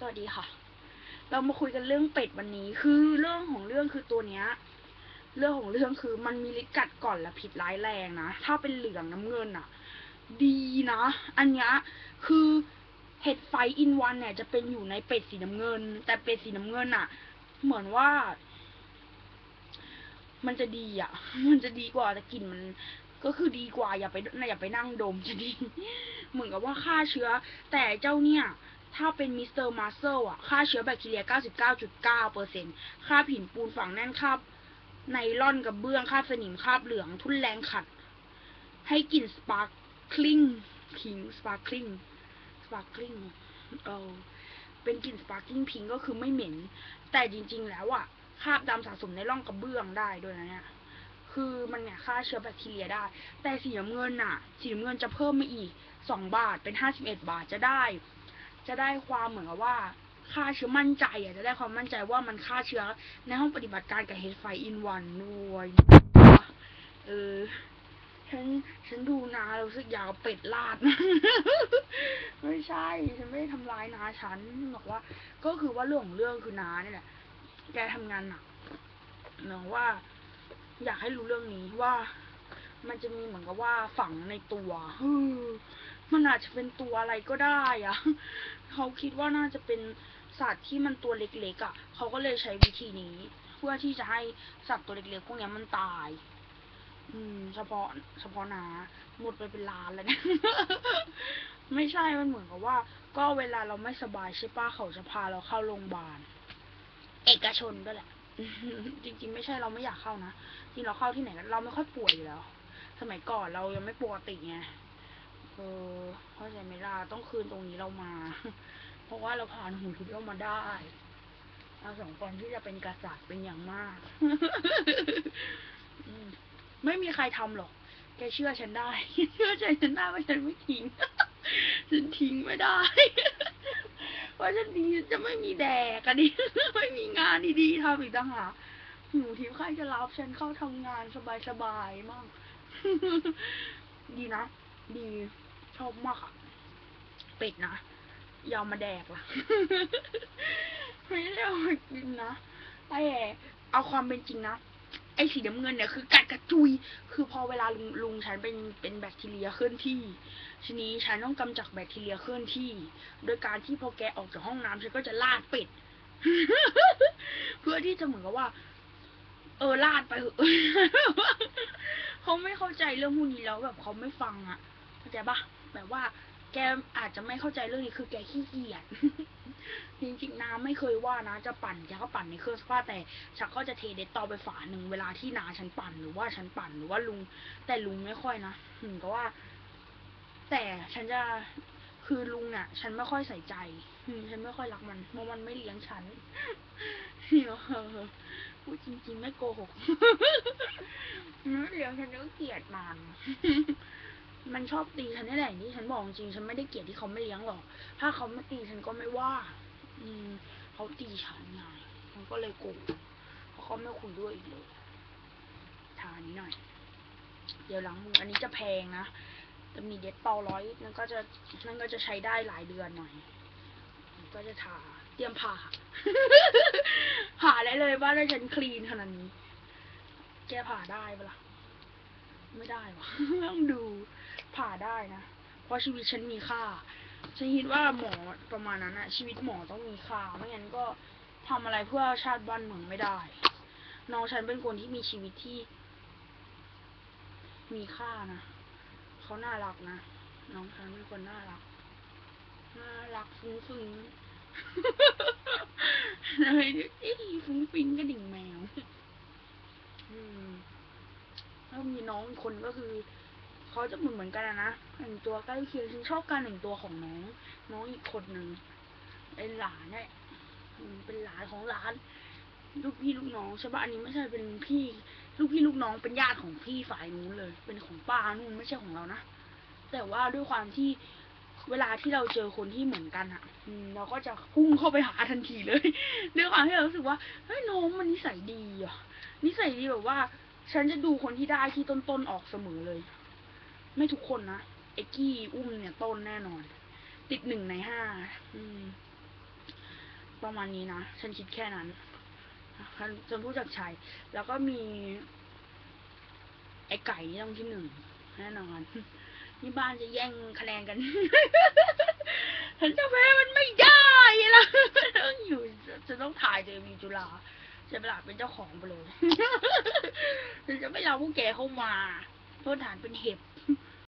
สวัสดีค่ะ เรามาคุยกันเรื่องเป็ดวันนี้ คือเรื่องของเรื่องคือตัวเนี้ย เรื่องของเรื่องคือมันมีฤทธิ์กัดก่อนและพิษร้ายแรงนะ ถ้าเป็นเหลืองน้ำเงินอะดีนะ อันเนี้ยคือเห็ดไฟอินวันเนี่ยจะเป็นอยู่ในเป็ดสีน้ำเงิน แต่เป็ดสีน้ำเงินอะเหมือนว่า มันจะดีอะมันจะดีกว่าแต่กลิ่นมันก็คือดีกว่าอย่าไปอย่าไปนั่งดมจะดีเหมือนกับว่าฆ่าเชื้อ แต่เจ้าเนี่ย ถ้าเป็นมิสเตอร์มาเซลอะฆ่าเชื้อแบคทีเรีย 99.9เปอร์เซ็นฆ่าผินปูนฝังแน่นคราบไนล่อนกับเบื้องคราสนิมคราบเหลือง ทุนแรงขัด ให้กลิ่นสปาร์คลิงพิงสปาร์คลิงสปาร์คลิงเออเป็นกลิ่นสปาร์คลิงพิงก็คือไม่เหม็น แต่จริง ๆ แล้วอะคราบดำสะสมในร่องกระเบื้องได้ด้วยนะเนี่ยคือมันเนี่ยฆ่าเชื้อแบคทีเรียได้ แต่สีน้ำเงินน่ะ สีน้ำเงินจะเพิ่มมาอีกสองบาทเป็นห้าสิบเอ็ดบาทจะได้ จะได้ความเหมือนกับว่าฆ่าเชื้อมั่นใจอะจะได้ความมั่นใจว่ามันฆ่าเชื้อในห้องปฏิบัติการกับเฮดไฟอินวันด้วยเออฉันฉันดูนารู้สึกอยากเป็ดลาด ไม่ใช่ ฉันไม่ได้ทำร้ายนาฉันบอกว่า ก็คือว่าเรื่องของเรื่องคือนาเนี่ยแหละแกทำงานหนักเหมือนว่า อยากให้รู้เรื่องนี้ว่า มันจะมีเหมือนกับว่าฝังในตัว มันอาจจะเป็นตัวอะไรก็ได้อะเขาคิดว่าน่าจะเป็นสัตว์ที่มันตัวเล็กๆอะ่ะ เขาก็เลยใช้วิธีนี้ เพื่อที่จะให้สัตว์ตัวเล็กๆพวกนี้มันตาย อืม เฉพาะ เฉพาะนาหมดไปเป็นล้านแล้วเนี่ยไม่ใช่มันเหมือนกับว่า ก็เวลาเราไม่สบายใช่ป้ะเขาจะพาเราเข้าโรงพยาบาล เอกชนก็แหละจริงๆ ไม่ใช่เราไม่อยากเข้านะจริงเราเข้าที่ไหนก็เราไม่ค่อยป่วยอยู่แล้ว สมัยก่อนเรายังไม่ปกติไง เออเข้าใจไหมล่ะต้องคืนตรงนี้เรามา เพราะว่าเราผ่านหูทุบเรามาได้เราสองคนที่จะเป็นกษัตริย์เป็นอย่างมากอมไม่มีใครทำหรอก แกเชื่อฉันได้ เชื่อใจฉันได้ว่าฉันไม่ทิ้ง ฉันทิ้งไม่ได้เพราะฉันดีฉันจะไม่มีแดกอะดิไม่มีงานดีๆทำอีกต่างหากหนูทิพย์ใครจะรับฉันเข้าทำงานสบายๆมั่งดีนะ ดี ชอบมากอะเป็ดนะยาวมาแดกล่ะ ไม่ได้เอามากินนะแต่เอาความเป็นจริงนะไอ้สีน้ำเงินเนี่ยคือกัดกระจุย คือพอเวลาลุงลุงฉันเป็นเป็นแบคทีเรียเคลื่อนที่ทีนี้ฉันต้องกำจัดแบคทีเรียเคลื่อนที่ โดยการที่พอแกออกจากห้องน้ำฉันก็จะลาดเป็ด เพื่อที่จะเหมือนกับว่า เออลาดไปเขาไม่เข้าใจเรื่องพวกนี้แล้วแบบเขาไม่ฟังอะ เข้าใจปะแบบว่า แกอาจจะไม่เข้าใจเรื่องนี้คือแกขี้เกียจจริงๆน้าไม่เคยว่านะจะปั่นแกก็ปั่นในเครื่องซักผ้าแต่ฉันก็จะเทเดตตอไปฝาหนึ่งเวลาที่นาฉันปั่นหรือว่าฉันปั่นหรือว่าลุง แต่ลุงไม่ค่อยนะถึงก็ว่า แต่ฉันจะคือลุงเนี่ยฉันไม่ค่อยใส่ใจฉันไม่ค่อยรักมันเพราะมันไม่เลี้ยงฉันเออพูดจริง ๆ ไม่โกหกไม่เลี้ยงฉันก็เกลียดมัน มันชอบตีฉันนี่แหละนี่ฉันบอกจริงฉันไม่ได้เกลียดที่เขาไม่เลี้ยงหรอก ถ้าเขาไม่ตีฉันก็ไม่ว่า อืมเขาตีฉันไงฉันก็เลยโกรธเพราะเขาไม่คุยด้วยอีกเลยทานี้หน่อย เดี๋ยวหลังมืออันนี้จะแพงนะจะมีเด็ดเปาร้อยนั่นก็จะนั่นก็จะใช้ได้หลายเดือนหน่อย ก็จะทาเตรียมผ่าผ่าได้เลยว่าถ้าฉันคลีนขนาดนี้ แกผ่าได้ปะล่ะ ไม่ได้วะต้องดูผ่าได้นะ เพราะชีวิตฉันมีค่า ฉันคิดว่าหมอประมาณนั้นอะชีวิตหมอต้องมีค่า ไม่งั้นก็ทำอะไรเพื่อชาติบ้านเมืองไม่ได้ น้องฉันเป็นคนที่มีชีวิตที่ มีค่านะเขาน่ารักนะ น้องฉันเป็นคนน่ารัก น่ารักฟุ้งฟิ้งอะไรเนี่ยอีฟุ้งฟิ้งกระดิ่งแมว อืม มีน้องอีกคนก็คือเขาจะเหมือนเหมือนกันอะนะแต่งตัวใกล้เคียงฉันชอบการแต่งตัวของน้องน้องอีกคนหนึ่งเป็นหลานเนี่ยเป็นหลานของหลาน ลูกพี่ลูกน้องใช่ปะอันนี้ไม่ใช่เป็นพี่ ลูกพี่ลูกน้องเป็นญาติของพี่ฝ่ายนู้นเลย เป็นของป้านู่นไม่ใช่ของเรานะแต่ว่าด้วยความที่เวลาที่เราเจอคนที่เหมือนกันอะอืมเราก็จะพุ่งเข้าไปหาทันทีเลยด้วยความที่เรารู้สึกว่าเฮ้ยน้องมันนิสัยดีอะนิสัยดีแบบว่า ฉันจะดูคนที่ได้ที่ต้นๆออกเสมอเลย ไม่ทุกคนนะไอ้กี้อุ้มเนี่ยต้นแน่นอน ติดหนึ่งในห้าประมาณนี้นะฉันคิดแค่นั้นฉันฉันพูดจากชัยแล้วก็มี ไอ้ไก่ที่ต้องที่หนึ่งแน่นอนนี่บ้านจะแย่งคะแนนกัน ฉันจะแพ้มันไม่ได้ละต้องอยู่ จะต้องถ่ายเองอยู่จุฬา จะไปหลาเป็นเจ้าของไปเลย จะไม่เอาพวกแกเข้ามาโทษฐานเป็นเห็บ